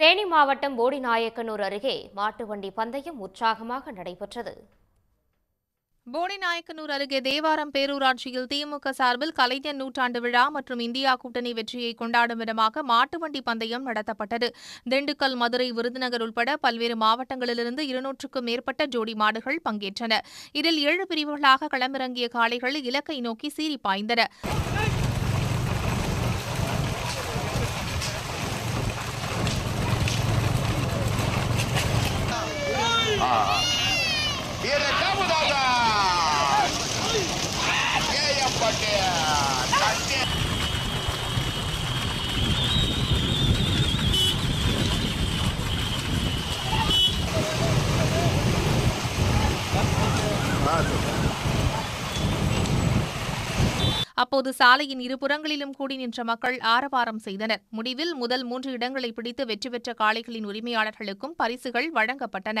தேனி மாவட்டம் போடிநாயக்கனூர் அருகே மாட்டு வண்டி பந்தயம் உற்சாகமாக நடைபெற்றது. போடிநாயக்கனூர் அருகே தேவாரம் பேரூராட்சியில் திமுக சார்பில் கலைஞர் நூற்றாண்டு விழா மற்றும் இந்தியா கூட்டணி வெற்றியை கொண்டாடும் விதமாக மாட்டுவண்டி பந்தயம் நடத்தப்பட்டது. திண்டுக்கல் மதுரை விருதுநகர் உட்பட பல்வேறு மாவட்டங்களிலிருந்து இருநூற்றுக்கும் மேற்பட்ட ஜோடி மாடுகள் பங்கேற்றன. இதில் ஏழு பிரிவுகளாக களமிறங்கிய காளைகள் இலக்கை நோக்கி சீறி பாய்ந்தன. இரண்டாவதாக அப்போது சாலையின் இருபுறங்களிலும் கூடி நின்ற மக்கள் ஆரவாரம் செய்தனர். முடிவில் முதல் மூன்று இடங்களை பிடித்து வெற்றி பெற்ற காளைகளின் உரிமையாளர்களுக்கும் பரிசுகள் வழங்கப்பட்டன.